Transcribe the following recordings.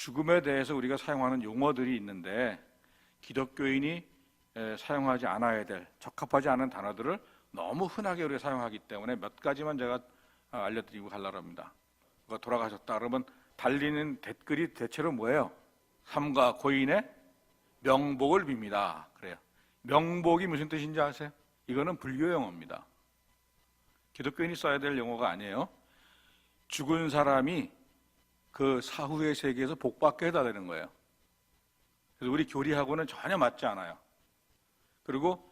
죽음에 대해서 우리가 사용하는 용어들이 있는데 기독교인이 에, 사용하지 않아야 될 적합하지 않은 단어들을 너무 흔하게 우리가 사용하기 때문에 몇 가지만 제가 아, 알려드리고 가려고 합니다. 돌아가셨다 그러면 달리는 댓글이 대체로 뭐예요? 삼가 고인의 명복을 빕니다. 그래요. 명복이 무슨 뜻인지 아세요? 이거는 불교 용어입니다. 기독교인이 써야 될 용어가 아니에요. 죽은 사람이 그 사후의 세계에서 복받게 해달라는 거예요. 그래서 우리 교리하고는 전혀 맞지 않아요. 그리고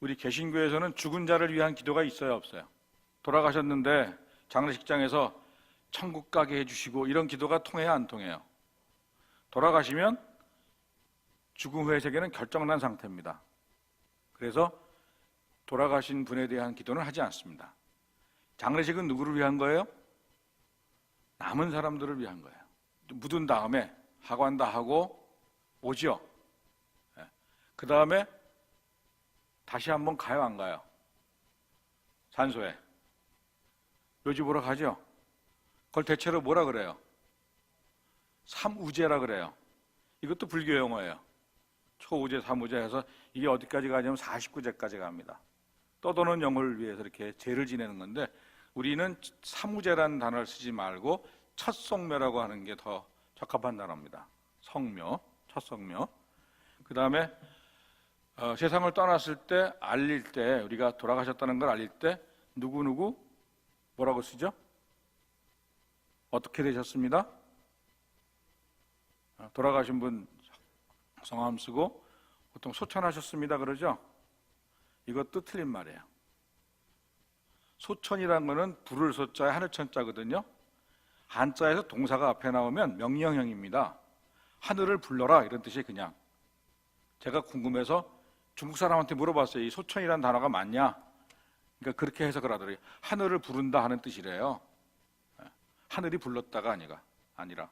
우리 개신교에서는 죽은 자를 위한 기도가 있어요, 없어요? 돌아가셨는데 장례식장에서 천국 가게 해주시고 이런 기도가 통해야 안 통해요? 돌아가시면 죽음 후의 세계는 결정난 상태입니다. 그래서 돌아가신 분에 대한 기도는 하지 않습니다. 장례식은 누구를 위한 거예요? 남은 사람들을 위한 거예요. 묻은 다음에 하관다 하고 오죠. 그 다음에 다시 한번 가요, 안 가요? 산소에. 묘지 보러 가죠? 그걸 대체로 뭐라 그래요? 삼우제라 그래요. 이것도 불교 용어예요. 초우제, 삼우제 해서 이게 어디까지 가냐면 49제까지 갑니다. 떠도는 영혼을 위해서 이렇게 제를 지내는 건데 우리는 삼우제라는 단어를 쓰지 말고 첫 성묘라고 하는 게 더 적합한 단어입니다. 성묘, 첫 성묘. 그 다음에 어, 세상을 떠났을 때 알릴 때 우리가 돌아가셨다는 걸 알릴 때 누구 누구 뭐라고 쓰죠? 어떻게 되셨습니다? 어, 돌아가신 분 성함 쓰고 보통 소천하셨습니다 그러죠? 이것도 틀린 말이에요. 소천이라는 거는 불을 소자에 하늘 천자거든요. 한자에서 동사가 앞에 나오면 명령형입니다. 하늘을 불러라 이런 뜻이 그냥. 제가 궁금해서 중국 사람한테 물어봤어요. 이 소천이라는 단어가 맞냐? 그러니까 그렇게 해석을 하더래요. 하늘을 부른다 하는 뜻이래요. 예. 하늘이 불렀다가 아니가 아니라.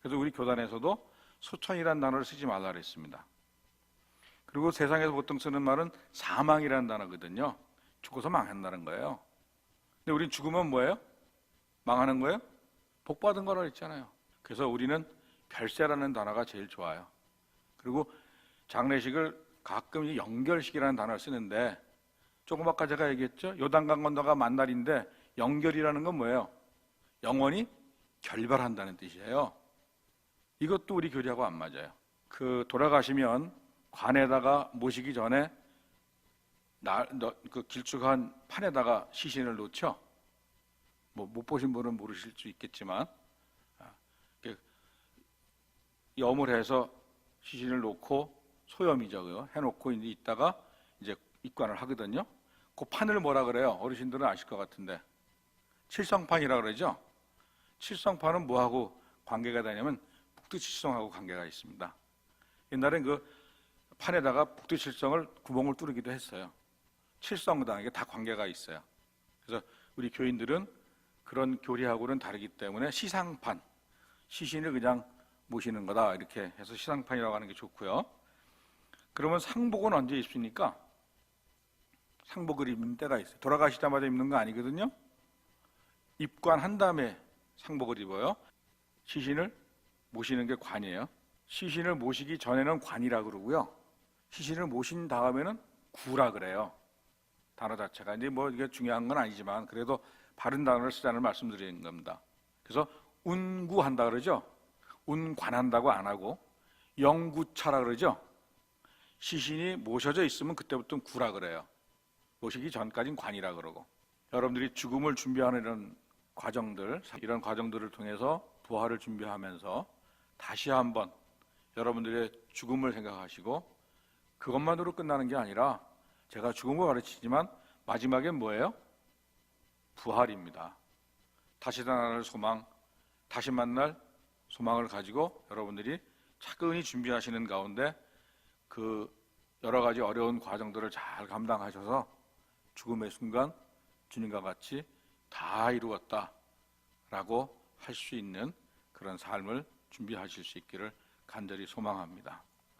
그래서 우리 교단에서도 소천이라는 단어를 쓰지 말라 그랬습니다. 그리고 세상에서 보통 쓰는 말은 사망이라는 단어거든요. 죽어서 망한다는 거예요. 근데 우린 죽으면 뭐예요? 망하는 거예요? 복 받은 거라 했잖아요. 그래서 우리는 별세라는 단어가 제일 좋아요. 그리고 장례식을 가끔 이 연결식이라는 단어를 쓰는데 조금 아까 제가 얘기했죠. 요단강 건너가 만날인데 연결이라는 건 뭐예요? 영원히 결별한다는 뜻이에요. 이것도 우리 교리하고 안 맞아요. 그 돌아가시면 관에다가 모시기 전에 그 길쭉한 판에다가 시신을 놓죠. 뭐 못 보신 분은 모르실 수 있겠지만 아, 염을 해서 시신을 놓고 소염이죠, 그거 해놓고 이제 있다가 이제 입관을 하거든요. 그 판을 뭐라 그래요? 어르신들은 아실 것 같은데 칠성판이라 그러죠. 칠성판은 뭐하고 관계가 되냐면 북두칠성하고 관계가 있습니다. 옛날엔 그 판에다가 북두칠성을 구멍을 뚫기도 했어요. 칠성당에게 다 관계가 있어요. 그래서 우리 교인들은 그런 교리하고는 다르기 때문에 시상판, 시신을 그냥 모시는 거다 이렇게 해서 시상판이라고 하는 게 좋고요. 그러면 상복은 언제 입습니까? 상복을 입는 때가 있어요. 돌아가시자마자 입는 거 아니거든요. 입관한 다음에 상복을 입어요. 시신을 모시는 게 관이에요. 시신을 모시기 전에는 관이라 그러고요. 시신을 모신 다음에는 구라 그래요. 단어 자체가 이제 뭐 이게 중요한 건 아니지만 그래도 바른 단어를 쓰자는 말씀드리는 겁니다. 그래서 운구한다 그러죠. 운관한다고 안 하고 영구차라 그러죠. 시신이 모셔져 있으면 그때부터는 구라 그래요. 모시기 전까지는 관이라 그러고 여러분들이 죽음을 준비하는 이런 과정들 이런 과정들을 통해서 부활을 준비하면서 다시 한번 여러분들의 죽음을 생각하시고 그것만으로 끝나는 게 아니라 제가 죽음을 가르치지만 마지막엔 뭐예요? 부활입니다. 다시 살아날 소망, 다시 만날 소망을 가지고 여러분들이 차근히 준비하시는 가운데 그 여러 가지 어려운 과정들을 잘 감당하셔서 죽음의 순간 주님과 같이 다 이루었다라고 할 수 있는 그런 삶을 준비하실 수 있기를 간절히 소망합니다.